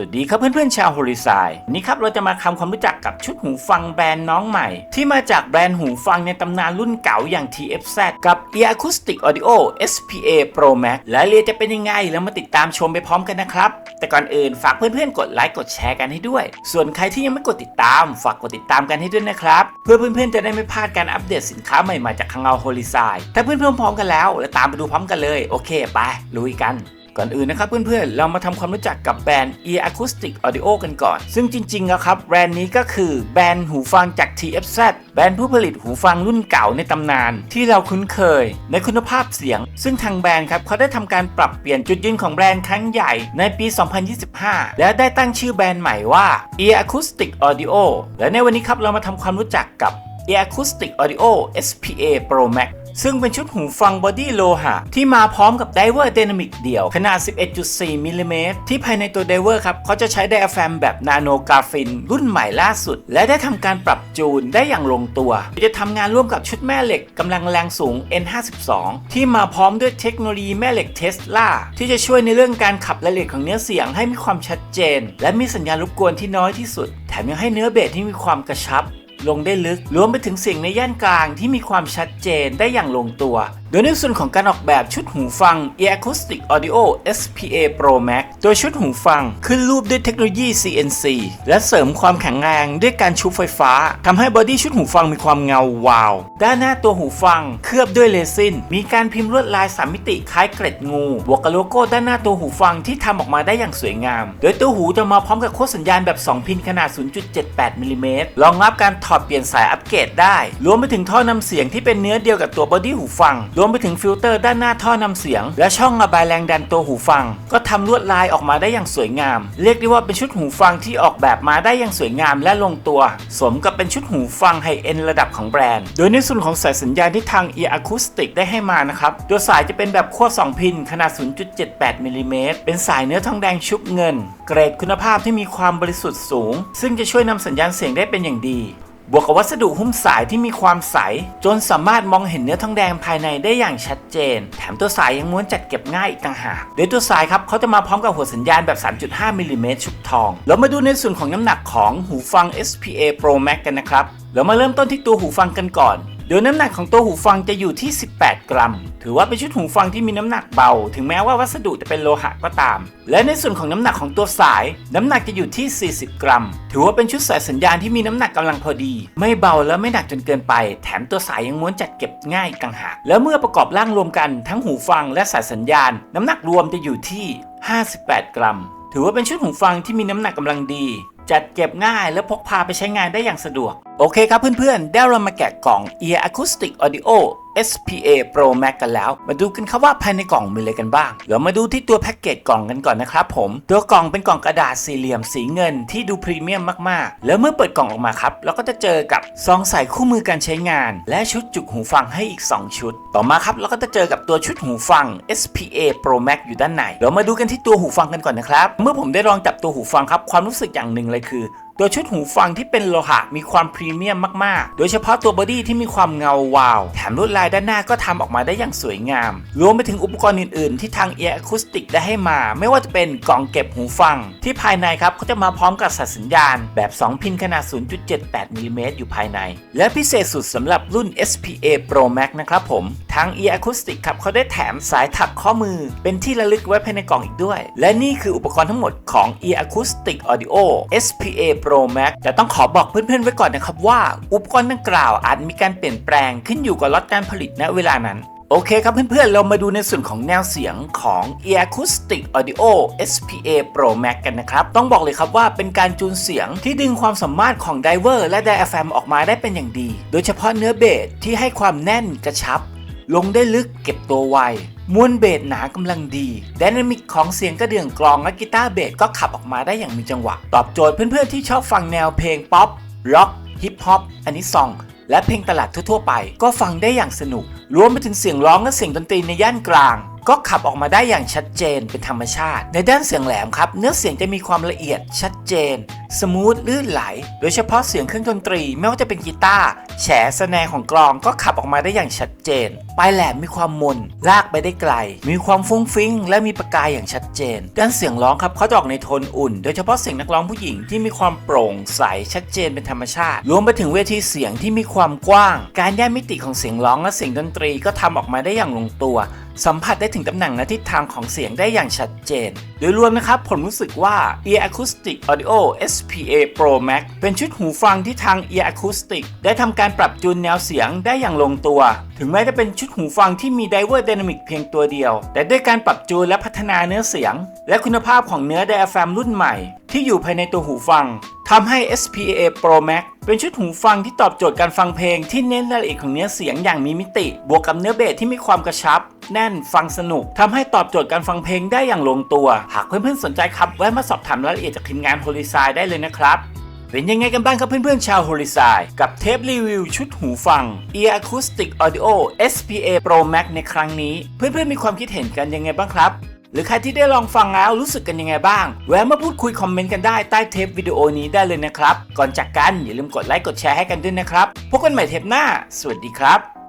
วัสดีครับเพื่อนๆชาวโฮลิซายนี่ครับเราจะมาทำความรู้จักกับชุดหูฟังแบรนด์น้องใหม่ ที่มาจากแบรนด์หูฟังในตำนานรุ่นเก่าอย่าง TFZ กับ Ear Acoustic Audio SPA Pro Max และเรียจะเป็นยังไงแล้วมาติดตามชมไปพร้อมกันนะครับ แต่ก่อนอื่นฝากเพื่อนๆกดไลค์กดแชร์กันให้ด้วย ส่วนใครที่ยังไม่กดติดตาม ฝากกดติดตามกันให้ด้วยนะครับ เพื่อเพื่อนๆจะได้ไม่พลาดการอัปเดตสินค้าใหม่ๆจากทางเราโฮลิซายถ้าเพื่อนๆพร้อมกันแล้วแล้วตามไปดูพร้อมกันเลยโอเคไปลุยกัน ก่อนอื่นนะครับเพื่อนๆ เรามาทำความรู้จักกับแบรนด์ Ear Acoustic Audio กันก่อน ซึ่งจริงๆแล้วครับแบรนด์นี้ก็คือแบรนด์หูฟังจาก TFZ แบรนด์ผู้ผลิตหูฟังรุ่นเก่าในตำนาน ที่เราคุ้นเคย ในคุณภาพเสียง ซึ่งทางแบรนด์ครับเขาได้ทำการปรับเปลี่ยนจุดยืนของแบรนด์ครั้งใหญ่ในปี 2025 และได้ตั้งชื่อแบรนด์ใหม่ว่า Ear Acoustic Audio และในวันนี้ครับเรามาทำความรู้จักกับ Ear Acoustic Audio SPA Pro Max ซึ่งเป็นชุดหูฟังบอดี้โลหะ ที่มาพร้อมกับไดเวอร์ d y นามิกเดี่ยว ขนาด 11.4 มิลลิเมตรที่ภายในตัวไดเวอร์ครับเขาจะใช้ไดอะแฟมแบบนาโนกราฟิน รุ่นใหม่ล่าสุด และได้ทำการปรับจูนได้อย่างลงตัว จะทำงานร่วมกับชุดแม่เหล็กกำลังแรงสูง N52 ที่มาพร้อมด้วยเทคโนโลยีแม่เหล็กเทสลาที่จะช่วยในเรื่องการขับรายละเอียดของเนื้อเสียงให้มีความชัดเจน และมีสัญญาณรบกวนที่น้อยที่สุด แถมยังให้เนื้อเบสที่มีความกระชับ ลงได้ลึกรวมไปถึงเสียงในย่านกลางที่มีความชัดเจนได้อย่างลงตัว โดยในส่วนของการออกแบบชุดหูฟัง Ear Acoustic Audio SPA Pro Max ตัวชุดหูฟังขึ้นรูปด้วยเทคโนโลยี CNC และเสริมความแข็งแรงด้วยการชุบไฟฟ้าทำให้บอดี้ชุดหูฟังมีความเงาวาว ด้านหน้าตัวหูฟังเคลือบด้วยเรซิน มีการพิมพ์ลวดลายสามมิติคล้ายเกล็ดงู บวกกับโลโก้ด้านหน้าตัวหูฟังที่ทำออกมาได้อย่างสวยงาม โดยตัวหูจะมาพร้อมกับโค้ดสัญญาณแบบ 2 พินขนาด 0.78มิลลิเมตรรองรับการถอดเปลี่ยนสายอัปเกรดได้ รวมไปถึงท่อนำเสียงที่เป็นเนื้อเดียวกับตัวบอดี้หูฟังรวมไปถึงฟิลเตอร์ด้านหน้าท่อนำเสียง และช่องระบายแรงดันตัวหูฟัง ก็ทำลวดลายออกมาได้อย่างสวยงาม เรียกได้ว่าเป็นชุดหูฟังที่ออกแบบมาได้อย่างสวยงามและลงตัว สมกับเป็นชุดหูฟังไฮเอ็นระดับของแบรนด์ โดยในส่วนของสายสัญญาณที่ทาง Ear Acoustic ได้ให้มานะครับตัวสายจะเป็นแบบขั้ว2พินขนาด 0.78มิลลิเมตรเป็นสายเนื้อทองแดงชุบเงิน เกรดคุณภาพที่มีความบริสุทธิ์สูง ซึ่งจะช่วยนำสัญญาณเสียงได้เป็นอย่างดี บวกกับวัสดุหุ้มสายที่มีความใส จนสามารถมองเห็นเนื้อทองแดงภายในได้อย่างชัดเจน แถมตัวสายยังม้วนจัดเก็บง่ายอีกต่างหาก โดยตัวสายครับเขาจะมาพร้อมกับหัวสัญญาณแบบ 3.5มิลลิเมตรชุบทองเรามาดูในส่วนของน้ำหนักของหูฟัง SPA Pro Max กันนะครับเรามาเริ่มต้นที่ตัวหูฟังกันก่อน โดยน้ำหนักของตัวหูฟังจะอยู่ที่ 18 กรัม ถือว่าเป็นชุดหูฟังที่มีน้ำหนักเบา ถึงแม้ว่าวัสดุจะเป็นโลหะก็ตาม และในส่วนของน้ำหนักของตัวสาย น้ำหนักจะอยู่ที่ 40 กรัม ถือว่าเป็นชุดสายสัญญาณที่มีน้ำหนักกำลังพอดี ไม่เบาและไม่หนักจนเกินไป แถมตัวสายยังม้วนจัดเก็บง่ายกต่างหาก แล้วเมื่อประกอบร่างรวมกันทั้งหูฟังและสายสัญญาณ น้ำหนักรวมจะอยู่ที่ 58 กรัม ถือว่าเป็นชุดหูฟังที่มีน้ำหนักกำลังดี จัดเก็บง่ายและพกพาไปใช้งานได้อย่างสะดวก โอเคครับเพื่อนๆได้เรามาแกะกล่อง Ear Acoustic Audio SPA Pro Max กันแล้ว มาดูกันครับว่าภายในกล่องมีอะไรกันบ้าง เดี๋ยวมาดูที่ตัวแพ็กเกจกล่องกันก่อนนะครับผม ตัวกล่องเป็นกล่องกระดาษสี่เหลี่ยมสีเงินที่ดูพรีเมียมมากๆ แล้วเมื่อเปิดกล่องออกมาครับ เราก็จะเจอกับซองใส่คู่มือการใช้งาน และชุดจุกหูฟังให้อีก 2 ชุด ต่อมาครับเราก็จะเจอกับตัวชุดหูฟัง SPA Pro Max อยู่ด้านใน เดี๋ยวมาดูกันที่ตัวหูฟังกันก่อนนะครับ เมื่อผมได้ลองจับตัวหูฟังครับ ความรู้สึกอย่างหนึ่งเลยคือ ตัวชุดหูฟังที่เป็นโลหะมีความพรีเมียมมากๆ โดยเฉพาะตัวบอดี้ที่มีความเงาวาว แถมลวดลายด้านหน้าก็ทำออกมาได้อย่างสวยงาม รวมไปถึงอุปกรณ์อื่นๆ ที่ทาง Ear Acoustic ได้ให้มา ไม่ว่าจะเป็นกล่องเก็บหูฟัง ที่ภายในครับเขาจะมาพร้อมกับสายสัญญาณ แบบ 2 พินขนาด 0.78มิลลิเมตรอยู่ภายใน และพิเศษสุดสำหรับรุ่น SPA Pro Max นะครับผม ทาง Ear Acoustic ครับเขาได้แถมสายถักข้อมือ เป็นที่ระลึกไว้ภายในกล่องอีกด้วย และนี่คืออุปกรณ์ทั้งหมดของ Ear Acoustic Audio SPA Pro Max แต่ต้องขอบอกเพื่อนๆไว้ก่อนนะครับว่าอุปกรณ์ดังกล่าวอาจมีการเปลี่ยนแปลงขึ้นอยู่กับล็อตการผลิตณเวลานั้นโอเคครับเพื่อนๆ เรามาดูในส่วนของแนวเสียงของ Ear Acoustic Audio SPA Pro Max กันนะครับ ต้องบอกเลยครับว่าเป็นการจูนเสียงที่ดึงความสามารถของไดเวอร์และไดอะแฟมออกมาได้เป็นอย่างดี โดยเฉพาะเนื้อเบสที่ให้ความแน่นกระชับ ลงได้ลึกเก็บตัวไวมวลเบสหนากำลังดีดนามิกของเสียงกระเดื่องกลองและกีตาร์เบสก็ขับออกมาได้อย่างมีจังหวะ ตอบโจทย์เพื่อนๆที่ชอบฟังแนวเพลงป๊อปร็อกฮิปฮอปอันนี้ซอง และเพลงตลาดทั่วๆไป ก็ฟังได้อย่างสนุก รวมไปถึงเสียงร้องและเสียงดนตรีในย่านกลาง ก็ขับออกมาได้อย่างชัดเจนเป็นธรรมชาติ ในด้านเสียงแหลมครับ เนื้อเสียงจะมีความละเอียดชัดเจน สมูทลื่นไหล โดยเฉพาะเสียงเครื่องดนตรีไม่ว่าจะเป็นกีตาร์แฉสแนร์ของกลองก็ขับออกมาได้อย่างชัดเจน ปลายแหลมมีความมน ลากไปได้ไกล มีความฟุ้งฟิ้ง และมีประกายอย่างชัดเจน ด้านเสียงร้องครับเขาจะออกในโทนอุ่น โดยเฉพาะเสียงนักร้องผู้หญิงที่มีความโปร่งใสชัดเจนเป็นธรรมชาติ รวมไปถึงเวทีเสียงที่มีความกว้าง การแยกมิติของเสียงร้องและเสียงดนตรีก็ทำออกมาได้อย่างลงตัว สัมผัสได้ถึงตำแหน่งและทิศทางของเสียงได้อย่างชัดเจน โดยรวมนะครับผมรู้สึกว่า Ear Acoustic Audio SPA Pro Max เป็นชุดหูฟังที่ทาง Ear Acoustic ได้ทำการปรับจูนแนวเสียงได้อย่างลงตัว ถึงแม้จะเป็นชุดหูฟังที่มี Diver Dynamic เพียงตัวเดียว แต่ด้วยการปรับจูนและพัฒนาเนื้อเสียง และคุณภาพของเนื้อ Diaphragm รุ่นใหม่ ที่อยู่ภายในตัวหูฟังทำให้ SPA Pro Max เป็นชุดหูฟังที่ตอบโจทย์การฟังเพลงที่เน้นรายละเอียดของเนื้อเสียงอย่างมีมิติ บวกกับเนื้อเบสที่มีความกระชับ แน่นฟังสนุกทำให้ตอบโจทย์การฟังเพลงได้อย่างลงตัว หากเพื่อนๆสนใจครับแวะมาสอบถามรายละเอียดจากทีมงาน h o l i s i ได้เลยนะครับ เป็นยังไงกันบ้างครับเพื่อนๆชาว h o l i s i กับเทปรีวิวชุดหูฟัง Ear Acoustic Audio SPA Pro Max ในครั้งนี้ เพื่อนๆมีความคิดเห็นกันยังไงบ้างครับ หรือใครที่ได้ลองฟังแล้วรู้สึกกันยังไงบ้าง แวะมาพูดคุยคอมเมนต์กันได้ใต้เทปวิดีโอนี้ได้เลยนะครับ ก่อนจากกันอย่าลืมกดไลค์กดแชร์ให้กันด้วยนะครับ พบกันใหม่เทปหน้า สวัสดีครับ